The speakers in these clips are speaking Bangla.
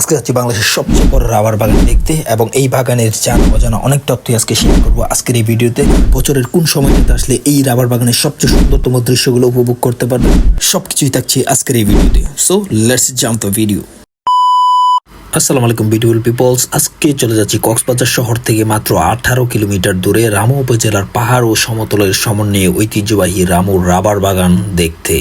আজকে যাচ্ছি বাংলাদেশের সবচেয়ে বড় রাবার বাগান দেখতে এবং এই বাগানের জানা অজানা অনেক তথ্যই আজকে শেয়ার করব আজকের এই ভিডিওতে। বছরের কোন সময়টাতে আসলে এই রাবার বাগানের সবচেয়ে সুন্দরতম দৃশ্যগুলো উপভোগ করতে পারবেন সবকিছুই থাকছে আজকের এই ভিডিওতে। So let's jump the video আসসালামু আলাইকুম বিউটিফুল পিপলস আজকে চলে যাচ্ছি কক্সবাজার শহর থেকে মাত্র আঠারো কিলোমিটার দূরে রামু উপজেলার পাহাড় ও সমতলের সমন্বয়ে ঐতিহ্যবাহী রামুর রাবার বাগান দেখতে।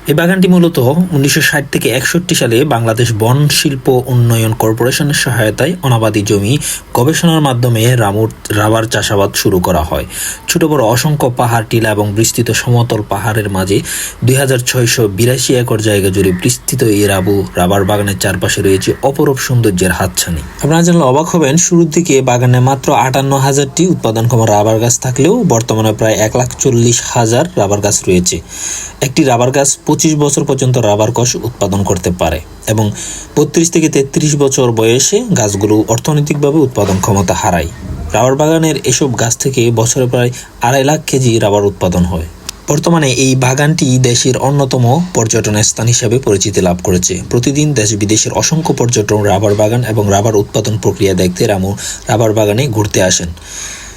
এই বাগানটি মূলত উনিশশো ষাট থেকে একষট্টি সালে বাংলাদেশ বন শিল্প উন্নয়ন কর্পোরেশনের সহায়তায় অনাবাদী জমি গবেষণার মাধ্যমে রামুর রাবার চাষাবাদ শুরু করা হয়। ছোট বড় অসংখ্য পাহাড়, টিলা এবং বিস্তৃত সমতল পাহাড়ের মাঝে দুই হাজার ছয়শো বিরাশি একর জায়গা জুড়ে বিস্তৃত এই রাবু রাবার বাগানের চারপাশে রয়েছে অপরূপ সৌন্দর্যের হাতছানি। আপনারা জানলে অবাক হবেন, শুরুর দিকে বাগানে মাত্র আটান্ন হাজারটি উৎপাদনক্ষম রাবার গাছ থাকলেও বর্তমানে প্রায় এক লাখ চল্লিশ হাজার রাবার গাছ রয়েছে। একটি রাবার গাছ পঁচিশ বছর পর্যন্ত রাবার কষ উৎপাদন করতে পারে এবং বত্রিশ থেকে তেত্রিশ বছর বয়সে গাছগুলো অর্থনৈতিকভাবে উৎপাদন ক্ষমতা হারায়। রাবার বাগানের এসব গাছ থেকে বছরে প্রায় আড়াই লাখ কেজি রাবার উৎপাদন হয়। বর্তমানে এই বাগানটি দেশের অন্যতম পর্যটন স্থান হিসেবে পরিচিতি লাভ করেছে। প্রতিদিন দেশ বিদেশের অসংখ্য পর্যটন, রাবার বাগান এবং রাবার উৎপাদন প্রক্রিয়া দেখতে রামু রাবার বাগানে ঘুরতে আসেন।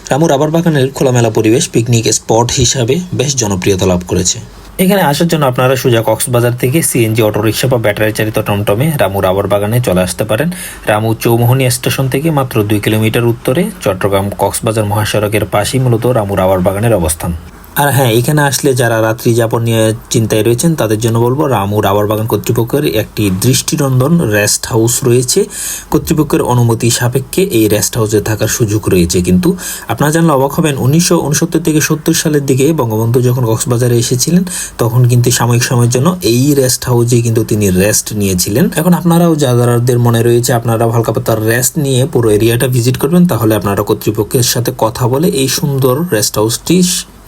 রামু রাবার বাগানের খোলামেলা পরিবেশ পিকনিক স্পট হিসাবে বেশ জনপ্রিয়তা লাভ করেছে। এখানে আসার জন্য আপনারা সোজা কক্সবাজার থেকে সিএনজি, অটোরিকশা বা ব্যাটারি চালিত টমটমে রামু রাবার বাগানে চলে আসতে পারেন। রামু চৌমোহনী স্টেশন থেকে মাত্র দুই কিলোমিটার উত্তরে চট্টগ্রাম কক্সবাজার মহাসড়কের পাশেই মূলত রামু রাবার বাগানের অবস্থান। আর হ্যাঁ এখানে আসলে যারা রাত্রি যাপন নিয়ে চিন্তায় রয়েছেন, তাদের জন্য বলব রামু রাবার বাগান কর্তৃপক্ষের একটি দৃষ্টিনন্দন রেস্ট হাউস রয়েছে। কর্তৃপক্ষের অনুমতি সাপেক্ষে এই রেস্ট হাউসে থাকার সুযোগ রয়েছে। কিন্তু আপনারা জানলে অবাক হবেন, উনিশশো উনসত্তর থেকে সত্তর সালের দিকে বঙ্গবন্ধু যখন কক্সবাজারে এসেছিলেন, তখন কিন্তু সাময়িক সময়ের জন্য এই রেস্ট হাউসে কিন্তু তিনি রেস্ট নিয়েছিলেন। এখন আপনারাও যাদের মনে রয়েছে, আপনারা হালকা পাতার রেস্ট নিয়ে পুরো এরিয়াটা ভিজিট করবেন, তাহলে আপনারা কর্তৃপক্ষের সাথে কথা বলে এই সুন্দর রেস্ট হাউসটি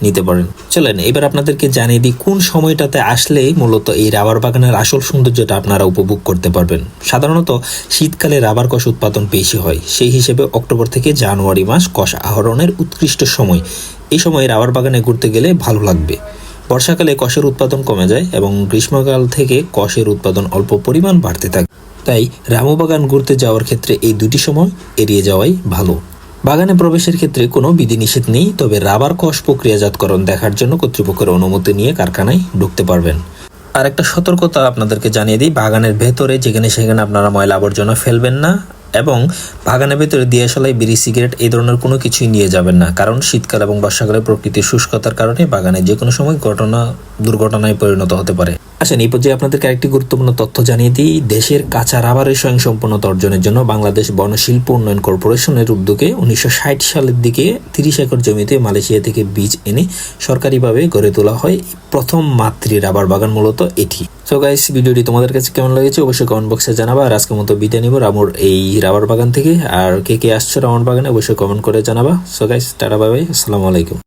নিতে পারেন। চলেন, এবার আপনাদেরকে জানিয়ে দিই কোন সময়টাতে আসলে মূলত এই রাবার বাগানের আসল সৌন্দর্যটা আপনারা উপভোগ করতে পারবেন। সাধারণত শীতকালে রাবার কষ উৎপাদন বেশি হয়। সেই হিসেবে অক্টোবর থেকে জানুয়ারি মাস কষ আহরণের উৎকৃষ্ট সময়। এই সময় রাবার বাগানে ঘুরতে গেলে ভালো লাগবে। বর্ষাকালে কষের উৎপাদন কমে যায় এবং গ্রীষ্মকাল থেকে কষের উৎপাদন অল্প পরিমাণ বাড়তে থাকে। তাই রামু বাগান ঘুরতে যাওয়ার ক্ষেত্রে এই দুটি সময় এড়িয়ে যাওয়াই ভালো। বাগানে প্রবেশের ক্ষেত্রে কোনো বিধিনিষেধ নেই, তবে রাবার কষ প্রক্রিয়াজাতকরণ দেখার জন্য কর্তৃপক্ষের অনুমতি নিয়ে কারখানায় ঢুকতে পারবেন। আর একটা সতর্কতা আপনাদেরকে জানিয়ে দিই, বাগানের ভেতরে যেখানে সেখানে আপনারা ময়লা আবর্জনা ফেলবেন না এবং বাগানের ভেতরে দিয়াশালাই বিড়ি, সিগারেট এই ধরনের কোনো কিছুই নিয়ে যাবেন না। কারণ শীতকাল এবং বর্ষাকালে প্রকৃতির শুষ্কতার কারণে বাগানে যে কোনো সময় ঘটনা, দুর্ঘটনায় পরিণত হতে পারে। আসেন, এই পর্যায়ে আপনাদেরকে আরেকটি গুরুত্বপূর্ণ তথ্য জানিয়ে দিই। দেশের কাঁচা রাবারের স্বয়ংসম্পূর্ণতা অর্জনের জন্য বাংলাদেশ বনশিল্প উন্নয়ন কর্পোরেশনের উদ্যোগে উনিশশো ষাট সালের দিকে তিরিশ একর জমিতে মালয়েশিয়া থেকে বীজ এনে সরকারিভাবে গড়ে তোলা হয়। প্রথম মাতৃ রাবার বাগান মূলত এটি। সো গাইস ভিডিওটি তোমাদের কাছে কেমন লেগেছে অবশ্যই কমেন্ট বক্সে জানাবা। আর আজকের মতো বিদায় নিব রামুর এই রাবার বাগান থেকে। আর কে কে আসছো রামুর বাগানে অবশ্যই কমেন্ট করে জানাবা। সো গাইস টাটা বাই আসসালামু আলাইকুম।